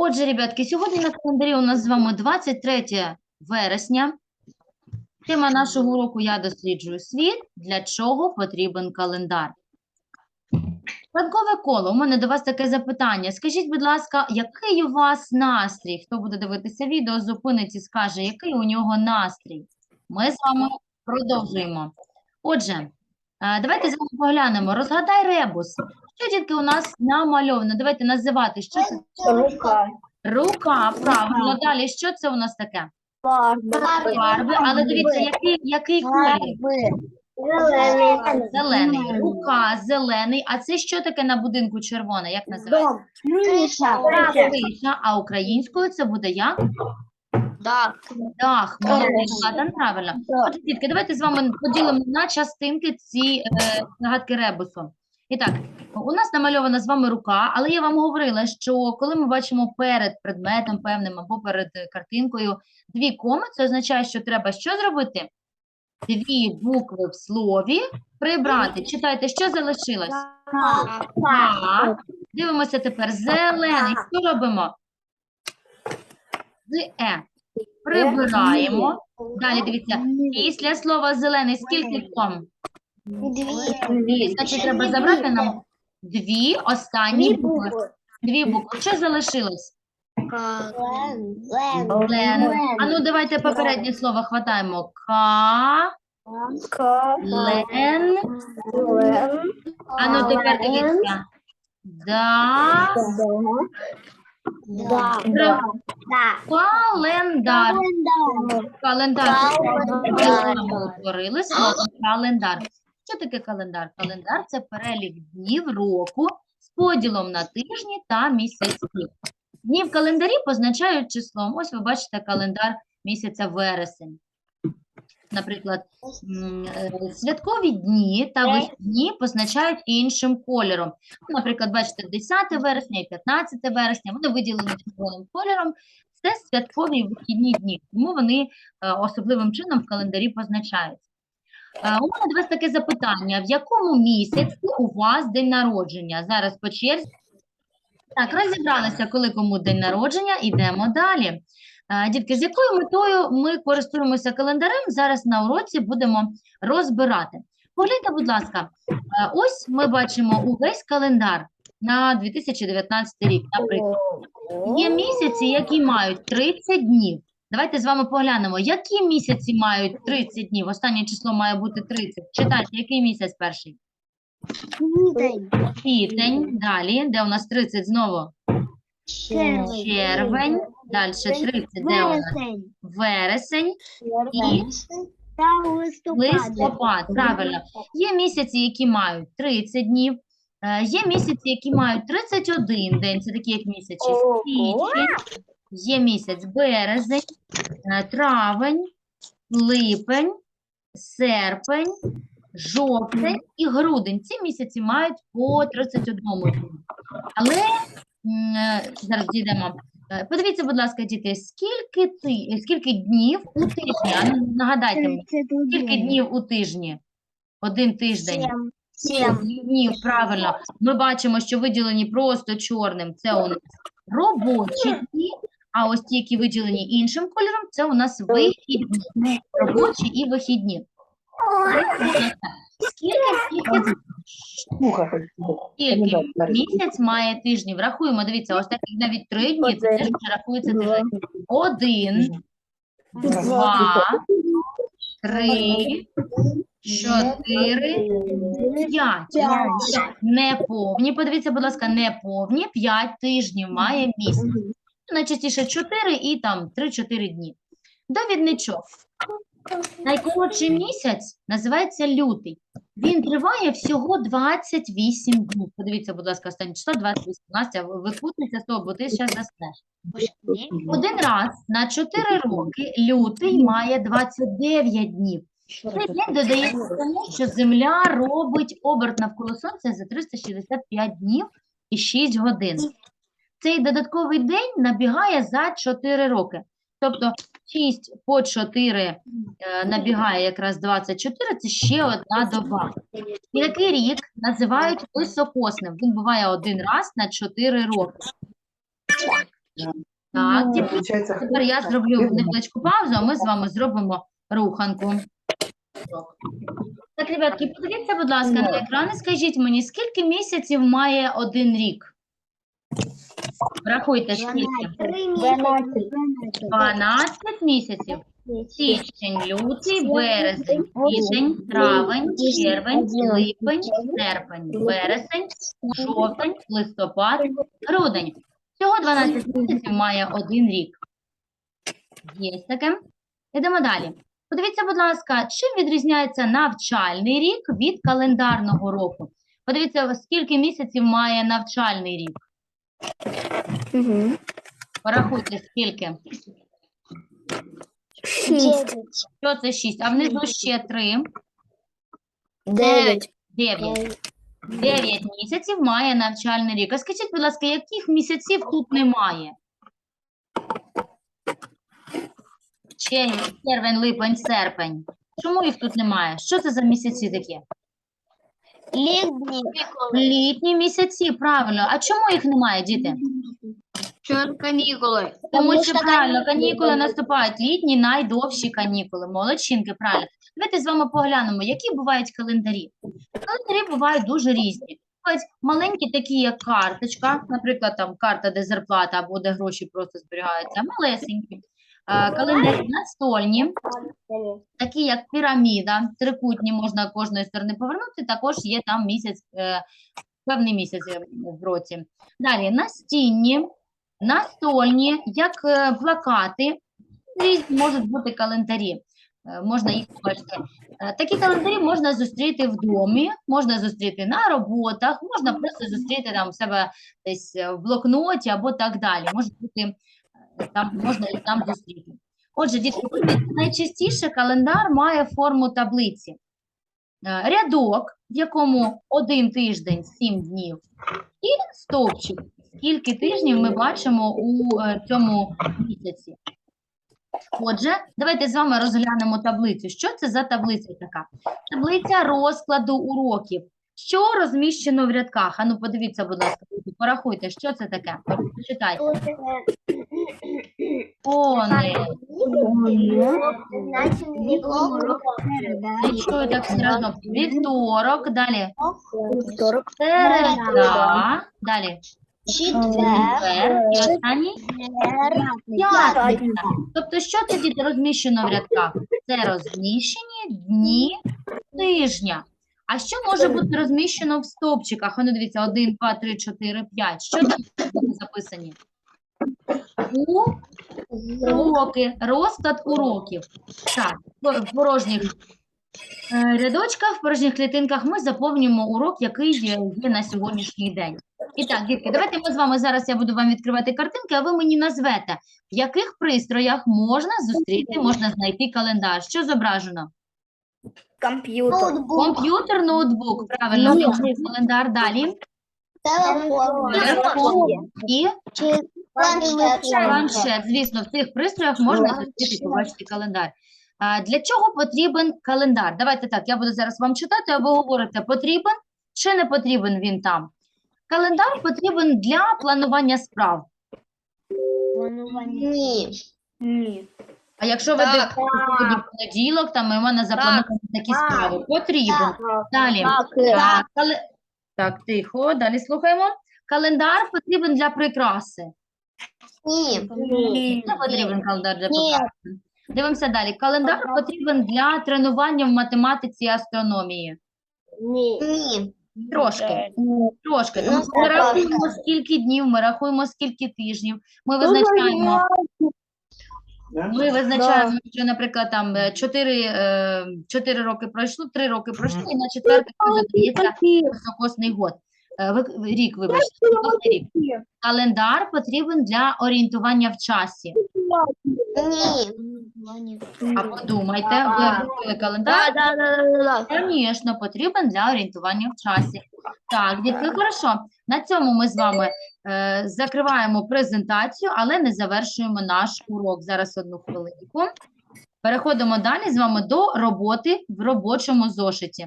Отже, ребятки, сьогодні на календарі у нас з вами 23 вересня. Тема нашого уроку «Я досліджую світ. Для чого потрібен календар?» Ранкове коло. У мене до вас таке запитання. Скажіть, будь ласка, який у вас настрій? Хто буде дивитися відео, зупинить і скаже, який у нього настрій? Ми з вами продовжуємо. Отже, давайте з вами поглянемо. Розгадай ребус. Що, дітки, у нас намальовано? Давайте називати, що це Рука. Рука, правильно. Далі, що це у нас таке? Фарби. Фарби, але дивіться, який, який колір? Зелений. Зелений. Рука, зелений. А це що таке на будинку червоне? Як називається? Криша. Криша, а українською це буде як? Так. Дах. Молодець, правильно. Отже, дітки, давайте з вами поділимо на частинки ці е, загадки ребусу. І так, у нас намальована з вами рука, але я вам говорила, що коли ми бачимо перед предметом певним або перед картинкою дві коми, це означає, що треба що зробити? Дві букви в слові прибрати. Читайте, що залишилось? Так. Дивимося тепер. Зелений. Що робимо? З Е. Прибираємо. Далі дивіться. Після слова зелений скільки ком? Дві. Значить, треба забрати нам дві останні букви. Дві букви. Що залишилось? Лен. А ну давайте попереднє слово хватаємо. Ка, лен. А ну тепер дивіться. Да, Р- календар. Календар. З утворили слово календар. Що таке календар? Календар це перелік днів року з поділом на тижні та місяці. Дні в календарі позначають числом. Ось ви бачите календар місяця вересень. Наприклад, е, святкові дні та вихідні позначають іншим кольором. Ну, Наприклад, бачите, 10 вересня і 15 вересня, вони виділені червоним кольором. Це святкові вихідні дні, тому вони е, особливим чином в календарі позначаються. Е, У мене до вас таке запитання: в якому місяці у вас день народження? Зараз по черзі. Так, розібралися, коли кому день народження, йдемо далі. Дітки, з якою метою ми користуємося календарем, зараз на уроці будемо розбирати. Погляньте, будь ласка, ось ми бачимо увесь календар на 2019 рік, наприклад. Є місяці, які мають 30 днів. Давайте з вами поглянемо, які місяці мають 30 днів. Останнє число має бути 30. Читайте, який місяць перший? Квітень. Далі, де у нас 30 знову? Червень. Далі 30, де у нас? Вересень. І листопад. Правильно. Є місяці, які мають 30 днів. Е, Є місяці, які мають 31 день. Це такі як місяці. Січень. Є місяць березень, е, травень, липень, серпень, жовтень і грудень. Ці місяці мають по 31 дню. Але зараз дійдемо. Е, Подивіться, будь ласка, діти, скільки ти, скільки днів у тижні? А ну, нагадайте мені, скільки днів у тижні? Один тиждень. Сім днів, правильно. Ми бачимо, що виділені просто чорним. Це у нас робочі дні, а ось ті, які виділені іншим кольором, це у нас вихідні. Робочі і вихідні. Скільки місяць, скільки місяць має тижнів? Рахуємо, дивіться, ось так як навіть три дні, це теж вже рахується тиждень. Один, два, три, чотири, п'ять. Неповні, подивіться, будь ласка, неповні 5 тижнів має місяць. Найчастіше 4 і там 3-4 дні. Довідничок. Найкоротший місяць називається лютий. Він триває всього 28 днів. Подивіться, будь ласка, останнє число 28. Настя, викутуйся з того, бо ти зараз заснеш. Один раз на 4 роки лютий має 29 днів. Цей день додається тому, що Земля робить оберт навколо Сонця за 365 днів і 6 годин. Цей додатковий день набігає за 4 роки. Тобто 6 по 4 е, набігає якраз 24, це ще одна доба. І такий рік називають високосним. Він буває один раз на 4 роки. Так, тепер я зроблю невеличку паузу, а ми з вами зробимо руханку. Так, ребятки, подивіться, будь ласка, на екран і скажіть мені, скільки місяців має один рік? Рахуйте, скільки? Три місяці. 12 місяців. Січень, лютий, березень, квітень, травень, червень, липень, серпень, вересень, жовтень, листопад, грудень. Всього 12 місяців має один рік. Є таке. Йдемо далі. Подивіться, будь ласка, чим відрізняється навчальний рік від календарного року? Подивіться, скільки місяців має навчальний рік. Порахуйте, скільки. Шість. Що це 6? А внизу ще 3. Дев'ять. 9. 9 місяців має навчальний рік. А скажіть, будь ласка, яких місяців тут немає? Червень, червень, липень, серпень. Чому їх тут немає? Що це за місяці такі? Літні. Літні місяці, правильно. А чому їх немає, діти? Чому канікули? Тому що що правильно, канікули канікули наступають літні, найдовші канікули. Молодчинки, правильно. Давайте з вами поглянемо, які бувають календарі. Календарі бувають дуже різні. Бувають маленькі, такі як карточка, наприклад, там карта, де зарплата або де гроші просто зберігаються, малесенькі. Календарі настольні, такі як піраміда, трикутні, можна кожної сторони повернути, також є там місяць, е, певний місяць е, в році. Далі настінні, настольні, як е, плакати, різні можуть бути календарі. Можна їх побачити. Такі календарі можна зустріти в домі, можна зустріти на роботах, можна просто зустріти там у себе десь в блокноті або так далі. Може бути там можна і там зустріти. Отже, дітки, найчастіше календар має форму таблиці. Е, Рядок, в якому один тиждень, сім днів, і стовпчик, скільки тижнів ми бачимо у е, цьому місяці. Отже, давайте з вами розглянемо таблицю. Що це за таблиця така? Таблиця розкладу уроків. Що розміщено в рядках? Ану, подивіться, будь ласка, порахуйте, що це таке? Почитайте. Вони. Не чую так все разом. Вівторок, далі. Середа, далі. Четвер. І останній п'ятниця. Тобто, що це діти розміщено в рядках? Це розміщені дні тижня. А що може бути розміщено в стовпчиках? Воно дивіться, 1, 2, 3, 4, 5. Що там бути записані? У уроки, розклад уроків. Так, в порожніх е, рядочках, в порожніх клітинках ми заповнюємо урок, який є, є на сьогоднішній день. І так, дітки, давайте ми з вами зараз я буду вам відкривати картинки, а ви мені назвете, в яких пристроях можна зустріти, можна знайти календар. Що зображено? Комп'ютер. Комп'ютер, ноутбук. Правильно, Ні. календар далі. Телефон. Телефон і Планшет. Планшет, звісно, в цих пристроях можна зустріти побачити календар. А, для чого потрібен календар? Давайте так, я буду зараз вам читати, а ви говорите, потрібен чи не потрібен він там? Календар потрібен для планування справ. Ні. А якщо ви Так. дивитеся сьогодні понеділок, там у мене заплановані такі справи. Потрібен. Далі. Так, кале- так, тихо, далі слухаємо. Календар потрібен для прикраси. Ні. Не потрібен календар для Ні. прикраси. Дивимося далі. Календар потрібен для тренування в математиці і астрономії. Ні. Ні. Трошки, трошки. Тому Ну, що ми так, рахуємо, скільки днів, ми рахуємо, скільки тижнів. Ми визначаємо, ми визначаємо, що, наприклад, там 4, 4 роки пройшло, 3 роки пройшло, і на четвертий додається високосний год. Е, ви- рік, вибачте, високосний рік. Календар потрібен для орієнтування в часі. Ні. А подумайте, ви робили календар, Да, да, да, да, да. Звісно, потрібен для орієнтування в часі. Так, дітки, хорошо. На цьому ми з вами е, закриваємо презентацію, але не завершуємо наш урок. Зараз одну хвилинку. Переходимо далі з вами до роботи в робочому зошиті.